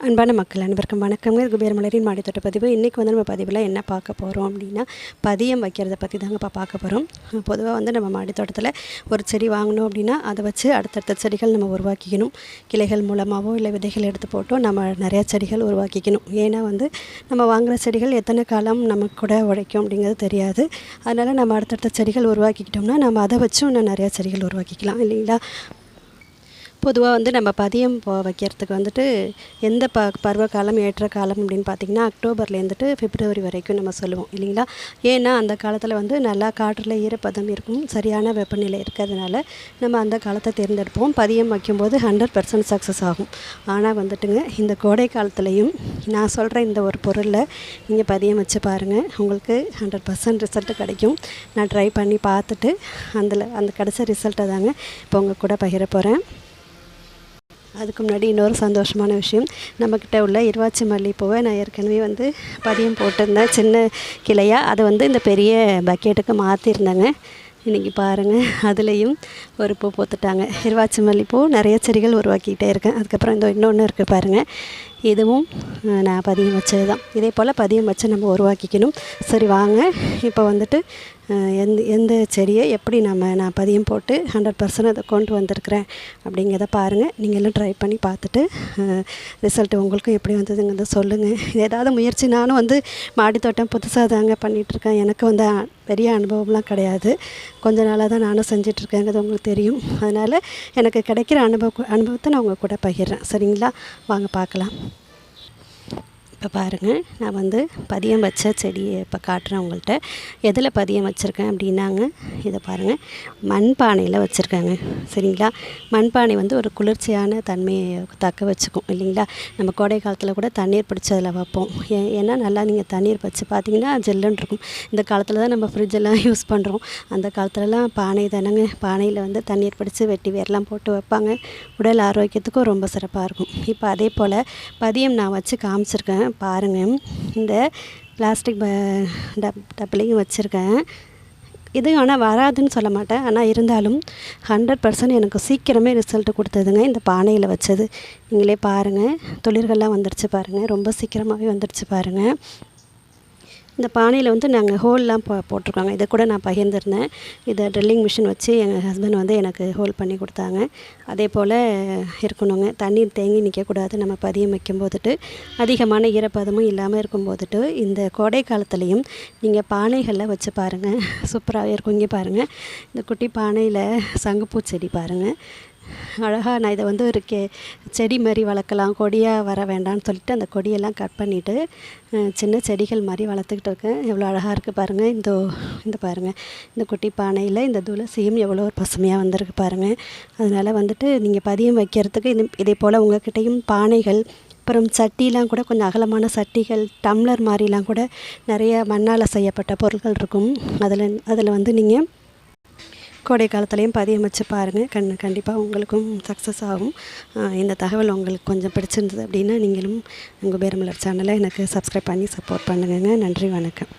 அன்பான மக்கள் அனைவருக்கும் வணக்கங்க. குபேர் மலரின் மாடித்தோட்ட பதிவு. இன்றைக்கி வந்து நம்ம பதிவில் என்ன பார்க்க போகிறோம் அப்படின்னா பதியம் வைக்கிறத பற்றி தாங்கப்பா பார்க்க போகிறோம் பொதுவாக வந்து நம்ம மாடித்தோட்டத்தில் ஒரு செடி வாங்கினோம் அப்படின்னா அதை வச்சு அடுத்தடுத்த செடிகள் நம்ம உருவாக்கிக்கணும். கிளைகள் மூலமாகவோ இல்லை விதைகள் எடுத்து போட்டோ நம்ம நிறையா செடிகள் உருவாக்கிக்கணும். ஏன்னா வந்து நம்ம வாங்குகிற செடிகள் எத்தனை காலம் நமக்கு கூட உழைக்கும் அப்படிங்கிறது தெரியாது. அதனால் நம்ம அடுத்தடுத்த செடிகள் உருவாக்கிக்கிட்டோம்னா நம்ம அதை வச்சும் இன்னும் நிறையா செடிகள் உருவாக்கிக்கலாம். இல்லைங்களா? பொதுவாக வந்து நம்ம பதியம் போ வைக்கிறதுக்கு வந்துட்டு எந்த ப பருவ காலம் ஏற்ற காலம் அப்படின்னு பார்த்திங்கன்னா அக்டோபர்லேருந்துட்டு பிப்ரவரி வரைக்கும் நம்ம சொல்லுவோம் இல்லைங்களா? ஏன்னா அந்த காலத்தில் வந்து நல்லா காற்றில் ஈரப்பதம் இருக்கும் சரியான வெப்பநிலை இருக்கிறதுனால நம்ம அந்த காலத்தை தேர்ந்தெடுப்போம். பதியம் வைக்கும்போது ஹண்ட்ரட் பர்சன்ட் சக்ஸஸ் ஆகும். ஆனால் வந்துட்டுங்க இந்த கோடை காலத்துலேயும் நான் சொல்கிற இந்த ஒரு பொருளில் நீங்கள் பதியம் வச்சு பாருங்கள் உங்களுக்கு ஹண்ட்ரட் பர்சன்ட் ரிசல்ட்டு கிடைக்கும். நான் ட்ரை பண்ணி பார்த்துட்டு அதில் அந்த கிடச்ச ரிசல்ட்டை தாங்க இப்போ உங்கள் கூட பகிர போகிறேன் அதுக்கு முன்னாடி இன்னொரு சந்தோஷமான விஷயம். நம்மக்கிட்ட உள்ள இருவாச்சி மல்லிகைப்பூவை நான் ஏற்கனவே வந்து பதியம் போட்டிருந்தேன். சின்ன கிளையாக அதை வந்து இந்த பெரிய பக்கெட்டுக்கு மாற்றிருந்தேங்க இன்றைக்கி பாருங்கள் அதுலேயும் ஒரு பூ பூத்துட்டாங்க இருவாச்சி மல்லிப்பூ நிறைய செடிகள் உருவாக்கிக்கிட்டே இருக்கேன். அதுக்கப்புறம் இந்த இன்னொன்று இருக்குது பாருங்கள் இதுவும் நான் பதியம் வச்சது தான் இதே போல் பதியம் வச்சு நம்ம உருவாக்கிக்கணும். சரி வாங்க. இப்போ வந்துட்டு எந்த எந்த செடியை எப்படி நம்ம நான் பதியம் போட்டு ஹண்ட்ரட் பர்சன்ட் அதை கொண்டு வந்திருக்கிறேன் அப்படிங்கிறத பாருங்கள் நீங்களும் ட்ரை பண்ணி பார்த்துட்டு ரிசல்ட் உங்களுக்கும் எப்படி வந்ததுங்கிறத சொல்லுங்கள் ஏதாவது முயற்சி நானும் வந்து மாடித்தோட்டம் புதுசாக தாங்க பண்ணிகிட்ருக்கேன் எனக்கு வந்து பெரிய அனுபவம்லாம் கிடையாது. கொஞ்ச நாளாக தான் நானும் செஞ்சிட்ருக்கேங்கிறது உங்களுக்கு தெரியும். அதனால் எனக்கு கிடைக்கிற அனுபவ அனுபவத்தை நான் உங்கள் கூட பகிர்றேன். சரிங்களா? வாங்க பார்க்கலாம். இப்போ பாருங்கள் நான் வந்து பதியம் வச்ச செடியை இப்போ காட்டுறேன் உங்கள்கிட்ட. எதில் பதியம் வச்சுருக்கேன் அப்படின்னாங்க இதை பாருங்கள் மண்பானையில் வச்சுருக்காங்க சரிங்களா? மண்பானை வந்து ஒரு குளிர்ச்சியான தன்மையை தக்க வச்சுக்கும் இல்லைங்களா? நம்ம கோடை காலத்தில் கூட தண்ணீர் பிடிச்சதில் வைப்போம். ஏ ஏன்னா நல்லா நீங்கள் தண்ணீர் வச்சு பார்த்தீங்கன்னா ஜெல்லுன்னு இருக்கும். இந்த காலத்தில் தான் நம்ம ஃப்ரிட்ஜெல்லாம் யூஸ் பண்ணுறோம் அந்த காலத்துலலாம் பானை தானேங்க. பானையில் வந்து தண்ணீர் பிடிச்சி வெட்டி வேர்லாம் போட்டு வைப்பாங்க. உடல் ஆரோக்கியத்துக்கும் ரொம்ப சிறப்பாக இருக்கும். இப்போ அதே போல் பதியம் நான் வச்சு காமிச்சிருக்கேன். பாருங்கள் இந்த பிளாஸ்டிக் ப டப் டப்பிலையும் வச்சுருக்கேன். இது ஆனால் வராதுன்னு சொல்ல மாட்டேன். ஆனால் இருந்தாலும் ஹண்ட்ரட் பர்சன்ட் எனக்கு சீக்கிரமே ரிசல்ட் கொடுத்ததுங்க. இந்த பானையில் வச்சது. நீங்களே பாருங்கள் தொழில்கள்லாம் வந்துடுச்சு பாருங்கள் ரொம்ப சீக்கிரமாகவே வந்துடுச்சு பாருங்கள் இந்த பானையில் வந்து நாங்கள் ஹோல்லாம் போ போட்டிருக்காங்க. இதை கூட நான் பகிர்ந்துருந்தேன். இதை ட்ரில்லிங் மிஷின் வச்சு எங்கள் ஹஸ்பண்ட் வந்து எனக்கு ஹோல் பண்ணி கொடுத்தாங்க. அதே போல் இருக்கணுங்க. தண்ணீர் தேங்கி நிற்கக்கூடாது நம்ம பதியம் வைக்கும் போதுட்டு அதிகமான ஈரப்பதமும் இல்லாமல் இருக்கும் போதுட்டு இந்த கோடை காலத்துலேயும் நீங்கள் பானைகளில் வச்சு பாருங்கள் சூப்பராகவே இருக்கும். இங்கே பாருங்கள் இந்த குட்டி பானையில் சங்குப்பூ செடி பாருங்கள் அழகாக நான் இதை வந்து ஒரு கே செடி மாதிரி வளர்க்கலாம் கொடியாக வர வேண்டாம்னு சொல்லிட்டு அந்த கொடியெல்லாம் கட் பண்ணிவிட்டு சின்ன செடிகள் மாதிரி வளர்த்துக்கிட்டு இருக்கேன். எவ்வளோ அழகாக இருக்குது பாருங்கள் இந்த இந்த பாருங்கள் இந்த குட்டி பானையில் இந்த துளசியும் எவ்வளோ ஒரு பசுமையாக வந்திருக்கு பாருங்கள் அதனால் வந்துட்டு நீங்கள் பதியம் வைக்கிறதுக்கு இது இதே போல் உங்கள்கிட்டையும் பானைகள் அப்புறம் சட்டிலாம் கூட கொஞ்சம் அகலமான சட்டிகள் டம்ளர் மாதிரிலாம் கூட நிறைய மண்ணால் செய்யப்பட்ட பொருட்கள் இருக்கும். அதில் அதில் வந்து நீங்கள் கோடை காலத்துலேயும் பதியம் வச்சு பாருங்கள் கண் கண்டிப்பாக உங்களுக்கும் சக்ஸஸ் ஆகும். இந்த தகவல் உங்களுக்கு கொஞ்சம் பிடிச்சிருந்தது அப்படின்னா நீங்களும் உங்கள் பேரமலர் சேனலை எனக்கு சப்ஸ்கிரைப் பண்ணி சப்போர்ட் பண்ணுங்கங்க. நன்றி வணக்கம்.